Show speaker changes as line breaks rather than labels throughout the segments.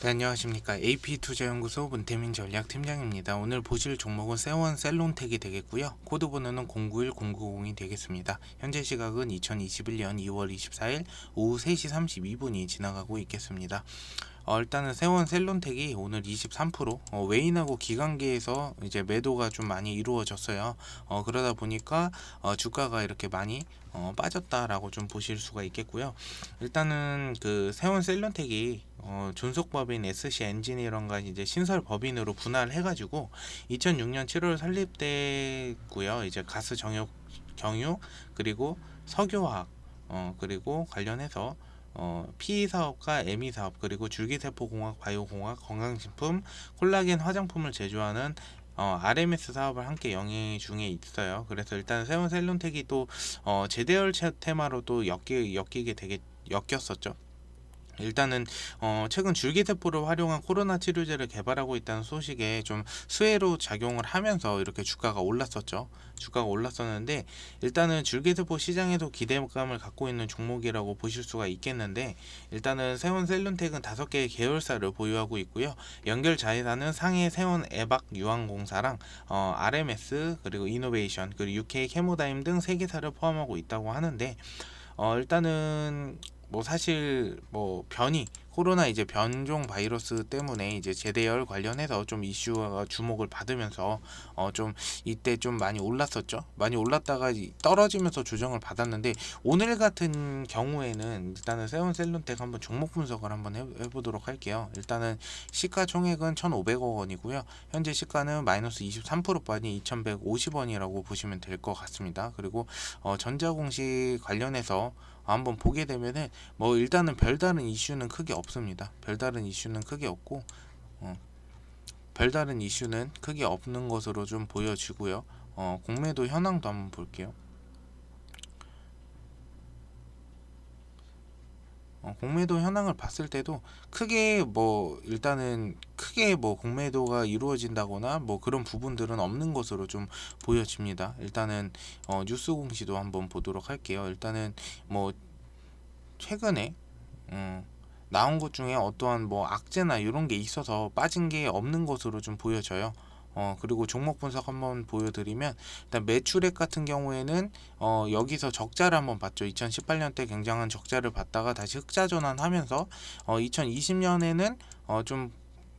네, 안녕하십니까. AP투자연구소 문태민 전략팀장입니다. 오늘 보실 종목은 세원 셀론텍이 되겠고요. 코드 번호는 091090이 되겠습니다. 현재 시각은 2021년 2월 24일 오후 3시 32분이 지나가고 있겠습니다. 어, 일단은 세원 셀론텍이 오늘 23% 어, 외인하고 기관계에서 이제 매도가 좀 많이 이루어졌어요. 어, 그러다 보니까 어, 주가가 이렇게 많이 어, 빠졌다라고 좀 보실 수가 있겠고요. 일단은 그 세원 셀론텍이 어, 존속법인 SC 엔지니어런가 이제 신설 법인으로 분할을 해가지고 2006년 7월 설립됐고요. 이제 가스 정육 경유 그리고 석유화학 어, 그리고 관련해서 어, PE 사업과 ME 사업 그리고 줄기세포공학, 바이오공학, 건강식품, 콜라겐 화장품을 제조하는 어, RMS 사업을 함께 영위 중에 있어요. 그래서 일단 세원 셀론텍이 또 어, 제대열 체- 테마로 또 엮이, 엮이게 되게 엮였었죠. 일단은 어, 최근 줄기세포를 활용한 코로나 치료제를 개발하고 있다는 소식에 좀 수혜로 작용을 하면서 이렇게 주가가 올랐었죠. 주가가 올랐었는데 일단은 줄기세포 시장에도 기대감을 갖고 있는 종목이라고 보실 수가 있겠는데 일단은 세원 셀룬텍은 다섯 개의 계열사를 보유하고 있고요. 연결 자회사는 상해 세원 에박 유황공사랑 어, RMS 그리고 이노베이션 그리고 UK 케모다임 등 세 개사를 포함하고 있다고 하는데 어, 일단은 뭐 사실 뭐 변이 코로나 이제 변종 바이러스 때문에 이제 제대열 관련해서 좀 이슈가 주목을 받으면서 어 좀 이때 좀 많이 올랐었죠. 많이 올랐다가 이- 떨어지면서 조정을 받았는데 오늘 같은 경우에는 일단은 세원 셀룬텍 한번 종목 분석을 한번 해, 해보도록 할게요. 일단은 시가총액은 1,500억 원이고요. 현재 시가는 마이너스 23% 빠진 2,150원이라고 보시면 될 것 같습니다. 그리고 어 전자공시 관련해서 한번 보게 되면은 뭐 일단은 별다른 이슈는 크게 없습니다. 별다른 이슈는 크게 없고 어, 별다른 이슈는 크게 없는 것으로 좀 보여지고요. 어, 공매도 현황도 한번 볼게요. 어, 공매도 현황을 봤을 때도 크게 뭐 일단은 크게 뭐 공매도가 이루어진다거나 뭐 그런 부분들은 없는 것으로 좀 보여집니다. 일단은 어, 뉴스 공시도 한번 보도록 할게요. 일단은 뭐 최근에 음, 나온 것 중에 어떠한 뭐 악재나 이런 게 있어서 빠진 게 없는 것으로 좀 보여져요. 어, 그리고 종목 분석 한번 보여드리면 일단 매출액 같은 경우에는 어, 여기서 적자를 한번 봤죠. 2018년 때 굉장한 적자를 봤다가 다시 흑자 전환하면서 어, 2020년에는 어, 좀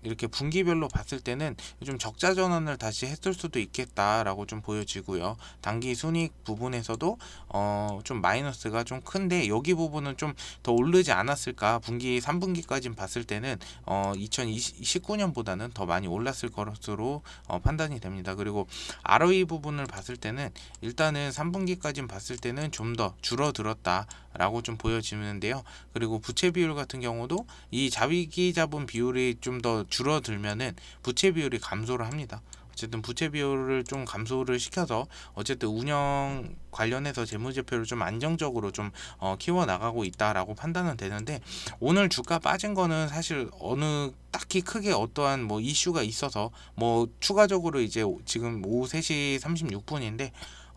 이렇게 분기별로 봤을 때는 좀 적자 전환을 다시 했을 수도 있겠다라고 좀 보여지고요. 단기 순이익 부분에서도 어, 좀 마이너스가 좀 큰데 여기 부분은 좀 더 오르지 않았을까? 분기 3분기까지 봤을 때는 어, 2019년보다는 더 많이 올랐을 것으로 어, 판단이 됩니다. 그리고 ROE 부분을 봤을 때는 일단은 3분기까지 봤을 때는 좀 더 줄어들었다 라고 좀 보여지는데요. 그리고 부채 비율 같은 경우도 이 자위기 자본 비율이 좀 더 줄어들면은 부채 비율이 감소를 합니다. 어쨌든 부채 비율을 좀 감소를 시켜서 어쨌든 운영 관련해서 재무제표를 좀 안정적으로 좀 어, 키워 나가고 있다라고 판단은 되는데 오늘 주가 빠진 거는 사실 어느 딱히 크게 어떠한 뭐 이슈가 있어서 뭐 추가적으로 이제 오- 지금 오후 3시 36분인데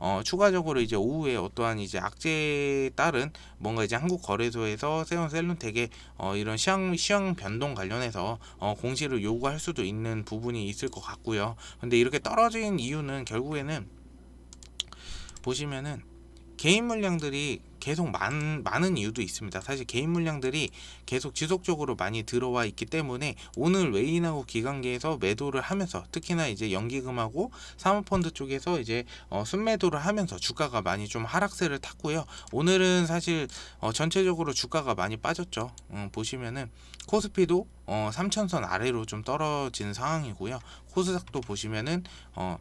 어, 추가적으로 이제 오후에 어떠한 이제 악재에 따른 뭔가 이제 한국 거래소에서 세운 셀룬텍의 어, 이런 시황 시황 변동 관련해서 어, 공시를 요구할 수도 있는 부분이 있을 것 같고요. 근데 이렇게 떨어진 이유는 결국에는 보시면은 개인 물량들이 계속 많, 많은 이유도 있습니다. 사실 개인 물량들이 계속 지속적으로 많이 들어와 있기 때문에 오늘 외인하고 기관계에서 매도를 하면서 특히나 이제 연기금하고 사모펀드 쪽에서 이제 어, 순매도를 하면서 주가가 많이 좀 하락세를 탔고요. 오늘은 사실 어, 전체적으로 주가가 많이 빠졌죠. 음, 보시면은 코스피도 어, 3천선 아래로 좀 떨어진 상황이고요. 코스닥도 보시면은 어,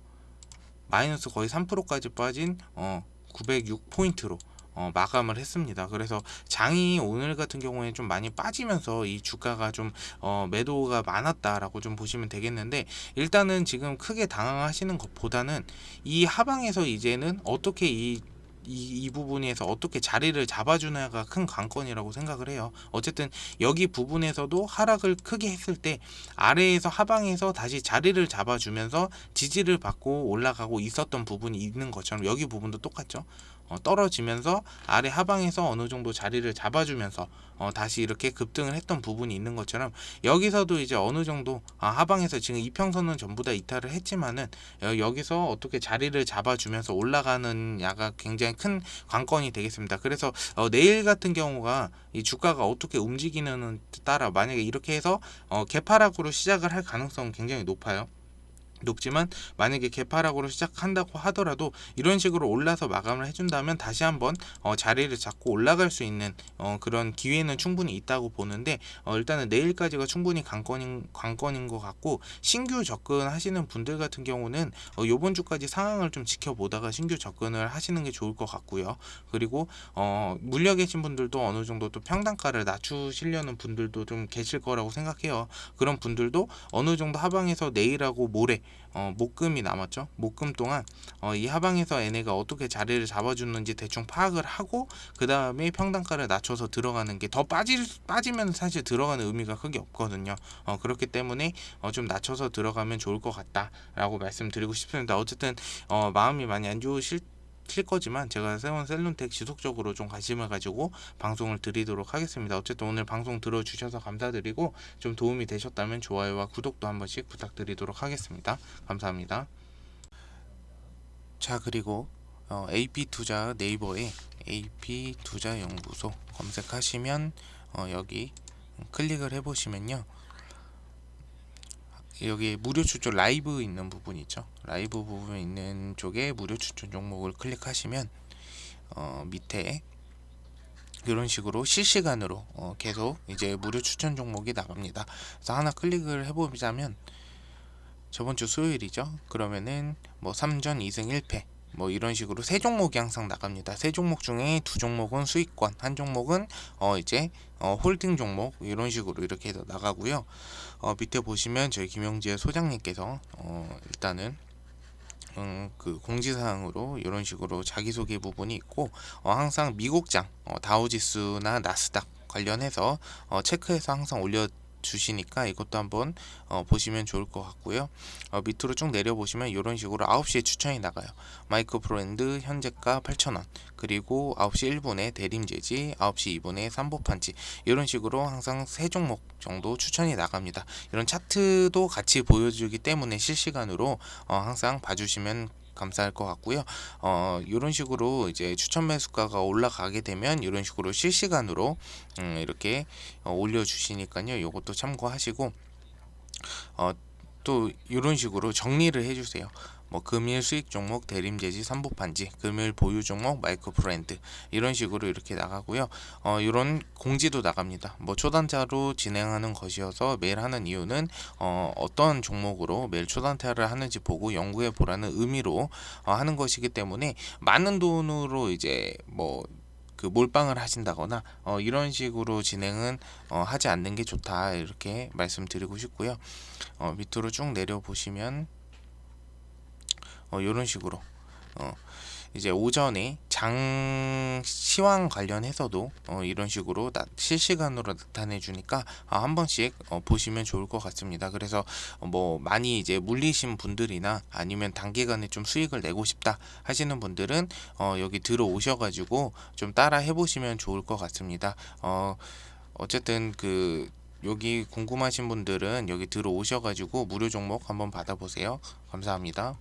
마이너스 거의 3%까지 빠진 어, 906포인트로 어, 마감을 했습니다. 그래서 장이 오늘 같은 경우에 좀 많이 빠지면서 이 주가가 좀 어, 매도가 많았다라고 좀 보시면 되겠는데 일단은 지금 크게 당황하시는 것보다는 이 하방에서 이제는 어떻게 이 이, 이 부분에서 어떻게 자리를 잡아주냐가 큰 관건이라고 생각을 해요. 어쨌든 여기 부분에서도 하락을 크게 했을 때 아래에서 하방에서 다시 자리를 잡아주면서 지지를 받고 올라가고 있었던 부분이 있는 것처럼 여기 부분도 똑같죠. 어, 떨어지면서 아래 하방에서 어느 정도 자리를 잡아주면서 어, 다시 이렇게 급등을 했던 부분이 있는 것처럼 여기서도 이제 어느 정도 아, 하방에서 지금 이평선은 전부 다 이탈을 했지만은 어, 여기서 어떻게 자리를 잡아주면서 올라가는 야가 굉장히 큰 관건이 되겠습니다. 그래서 어, 내일 같은 경우가 이 주가가 어떻게 움직이는 따라 만약에 이렇게 해서 어, 개파락으로 시작을 할 가능성은 굉장히 높아요. 높지만 만약에 개파락으로 시작한다고 하더라도 이런 식으로 올라서 마감을 해준다면 다시 한번 어, 자리를 잡고 올라갈 수 있는 어, 그런 기회는 충분히 있다고 보는데 어, 일단은 내일까지가 충분히 관건인 관건인 것 같고 신규 접근하시는 분들 같은 경우는 어, 이번 주까지 상황을 좀 지켜보다가 신규 접근을 하시는 게 좋을 것 같고요. 그리고 어, 물려 계신 분들도 어느 정도 또 평단가를 낮추시려는 분들도 좀 계실 거라고 생각해요. 그런 분들도 어느 정도 하방에서 내일하고 모레 어, 목금이 남았죠. 목금 동안 어, 이 하방에서 얘네가 어떻게 자리를 잡아주는지 대충 파악을 하고 그 다음에 평단가를 낮춰서 들어가는 게 더 빠질 빠지면 사실 들어가는 의미가 크게 없거든요. 어, 그렇기 때문에 어, 좀 낮춰서 들어가면 좋을 것 같다라고 말씀드리고 싶습니다. 어쨌든 어, 마음이 많이 안 좋으실 실 거지만 제가 세원 셀룬텍 지속적으로 좀 관심을 가지고 방송을 드리도록 하겠습니다. 어쨌든 오늘 방송 들어주셔서 감사드리고 좀 도움이 되셨다면 좋아요와 구독도 한 번씩 부탁드리도록 하겠습니다. 감사합니다. 자 그리고 어, AP 투자 네이버에 AP 투자 연구소 검색하시면 어, 여기 클릭을 해보시면요. 여기 무료 추천 라이브 있는 부분 있죠. 라이브 부분 있는 쪽에 무료 추천 종목을 클릭하시면 어, 밑에 이런 식으로 실시간으로 어, 계속 이제 무료 추천 종목이 나갑니다. 그래서 하나 클릭을 해보자면 저번 주 수요일이죠. 그러면은 뭐 3전 2승 1패 뭐 이런 식으로 세 종목이 항상 나갑니다. 세 종목 중에 두 종목은 수익권, 한 종목은 어 이제 어 홀딩 종목 이런 식으로 이렇게 해서 나가고요. 어 밑에 보시면 저희 김영재 소장님께서 어 일단은 음, 그 공지사항으로 이런 식으로 자기소개 부분이 있고 어, 항상 미국장 어, 다우지수나 나스닥 관련해서 어, 체크해서 항상 올려 주시니까 이것도 한번 어, 보시면 좋을 것 같고요. 어, 밑으로 쭉 내려 보시면 이런 식으로 9시에 추천이 나가요. 마이크 브랜드 현재가 8,000원 그리고 9시 1분에 대림제지 9시 2분에 삼보판치 이런 식으로 항상 세 종목 정도 추천이 나갑니다. 이런 차트도 같이 보여주기 때문에 실시간으로 어, 항상 봐주시면 감사할 것 같고요. 어, 이런 식으로 이제 추천 매수가가 올라가게 되면 이런 식으로 실시간으로 음, 이렇게 어, 올려주시니까요. 이것도 참고하시고 어, 또 이런 식으로 정리를 해주세요. 뭐 금일 수익 종목 대림 제지 삼보판지 금일 보유 종목 마이크 브랜드 이런 식으로 이렇게 나가고요 어 이런 공지도 나갑니다 뭐 초단타로 진행하는 것이어서 매일 하는 이유는 어 어떤 종목으로 매일 초단타를 하는지 보고 연구해 보라는 의미로 어 하는 것이기 때문에 많은 돈으로 이제 뭐그 몰빵을 하신다거나 어, 이런 식으로 진행은 어, 하지 않는 게 좋다 이렇게 말씀드리고 싶고요. 어, 밑으로 쭉 내려 보시면 어, 이런 식으로 어, 이제 오전에 장 시황 관련해서도 어, 이런 식으로 나, 실시간으로 나타내 주니까 아, 한 번씩 어, 보시면 좋을 것 같습니다. 그래서 어, 뭐 많이 이제 물리신 분들이나 아니면 단기간에 좀 수익을 내고 싶다 하시는 분들은 어, 여기 들어오셔가지고 좀 따라 해보시면 좋을 것 같습니다. 어, 어쨌든 그 여기 궁금하신 분들은 여기 들어오셔가지고 무료 종목 한번 받아보세요. 감사합니다.